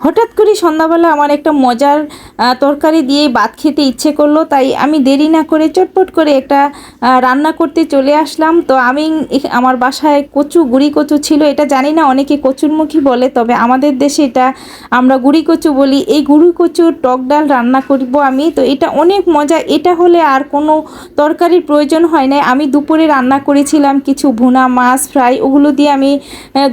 হঠাৎ করে সন্ধ্যাবেলা আমার একটা মজার তরকারি দিয়ে ভাত খেতে ইচ্ছে করল, তাই আমি দেরি না করে চটপট করে একটা রান্না করতে চলে আসলাম। তো আমি আমার বাসায় কচু, গুড়ি কচু ছিল, এটা জানি না, অনেকে কচুরমুখী বলে, তবে আমাদের দেশে এটা আমরা গুড়ি কচু বলি। এই গুড়ি কচুর টক ডাল রান্না করব আমি, তো এটা অনেক মজা। এটা হলে আর কোনো তরকারির প্রয়োজন হয় না আমি দুপুরে রান্না করেছিলাম কিছু ভুনা, মাছ, ফ্রাই, ওগুলো দিয়ে আমি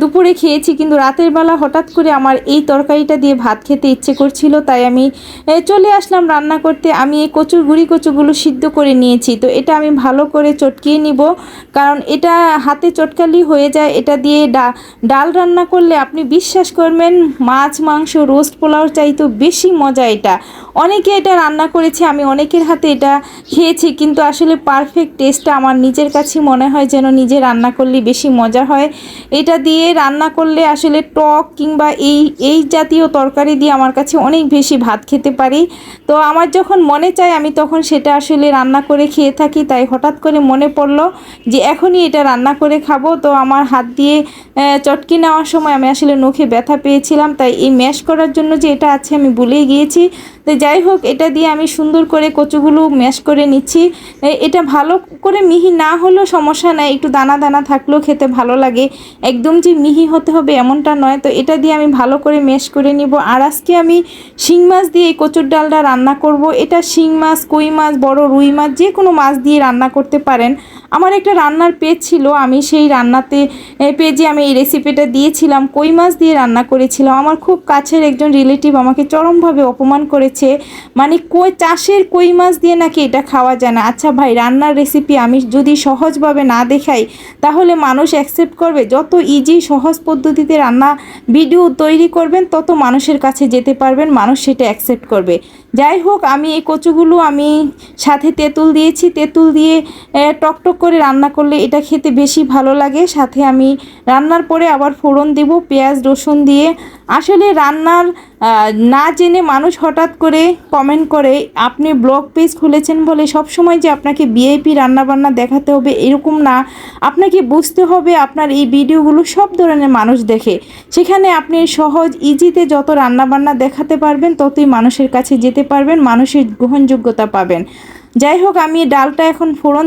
দুপুরে খেয়েছি, কিন্তু রাতের বেলা হঠাৎ করে আমার এই তরকারিটা দিয়ে ভাত খেতে ইচ্ছে করছিল, তাই আমি চলে আসলাম রান্না করতে। আমি এই কচুর গুঁড়ি কচুগুলো সিদ্ধ করে নিয়েছি। তো এটা আমি ভালো করে চটকিয়ে নিব। কারণ এটা হাতে চটকালি হয়ে যায়। এটা দিয়ে ডাল রান্না করলে আপনি বিশ্বাস করবেন, মাছ, মাংস, রোস্ট পোলাও চাইতো বেশি মজা এটা। অনেকে এটা রান্না করেছে, আমি অনেকের হাতে এটা খেয়েছি। কিন্তু আসলে পারফেক্ট টেস্টটা আমার নিজের কাছে মনে হয় যেন নিজে রান্না করলে বেশি মজা হয়। এটা দিয়ে রান্না করলে আসলে টক কিংবা এই এই জাতীয় তরকারি দিয়ে আমার কাছে অনেক বেশি ভাত খেতে পারি। তো আমার যখন মনে চায়, আমি তখন সেটা আসলে রান্না করে খেয়ে থাকি। তাই হঠাৎ করে মনে পড়ল যে, এখনই এটা রান্না করে খাব। তো আমার হাত দিয়ে চটকি নেওয়ার সময় আমি আসলে নখে ব্যথা পেয়েছিলাম। তাই এই ম্যাশ করার জন্য যে এটা আছে, আমি ভুলেই গিয়েছি। তো যাই হোক, এটা দিয়ে আমি সুন্দর করে কচুগুলো ম্যাশ করে নিচ্ছি। এটা ভালো করে মিহি না হলেও সমস্যা নাই, একটু দানা দানা থাকলেও খেতে ভালো লাগে। একদম যে মিহি হতে হবে এমনটা নয়, তো এটা দিয়ে আমি ভালো করে ম্যাশ করে নিব। আর আজকে আমি শিং মাছ দিয়ে এই কচুর ডালটা রান্না করব। এটা শিং মাছ, কই মাছ, বড় রুই মাছ, যে কোনো মাছ দিয়ে রান্না করতে পারেন। আমার একটা রান্নার পেজ ছিল, আমি সেই রান্নাতে পেজে আমি এই রেসিপিটা দিয়েছিলাম, কই মাছ দিয়ে রান্না করেছিলাম। আমার খুব কাছের একজন রিলেটিভ আমাকে চরমভাবে অপমান করেছে মানে কই, চাষের কই মাছ দিয়ে নাকি এটা খাওয়া যায় না। আচ্ছা ভাই, রান্নার রেসিপি আমি যদি সহজভাবে না দেখাই, তাহলে মানুষ অ্যাকসেপ্ট করবে, যত ইজি সহজ পদ্ধতিতে রান্না ভিডিও তৈরি করবেন, তত মানুষের কাছে যেতে পারবেন, মানুষ সেটা অ্যাকসেপ্ট করবে। যাই হোক, আমি এই কচুগুলো আমি সাথে তেঁতুল দিয়েছি, তেঁতুল দিয়ে টকটক করে রান্না করলে এটা খেতে বেশি ভালো লাগে। সাথে আমি রান্নার পরে আবার ফোড়ন দেব, পেঁয়াজ, রসুন দিয়ে। আসলে রান্নার না জেনে মানুষ হঠাৎ করে কমেন্ট করে, আপনি ব্লগ পেজ খুলেছেন বলে সব সময় যে আপনাকে ভিআইপি রান্নাবান্না দেখাতে হবে এরকম না। আপনাকে বুঝতে হবে আপনার এই ভিডিওগুলো সব ধরনের মানুষ দেখে। সেখানে আপনি সহজ ইজিতে যত রান্নাবান্না দেখাতে পারবেন, ততই মানুষের কাছে যেতে পারবেন, মানুষের গ্রহণযোগ্যতা পাবেন। যাই হোক, আমি ডালটা এখন ফোড়ন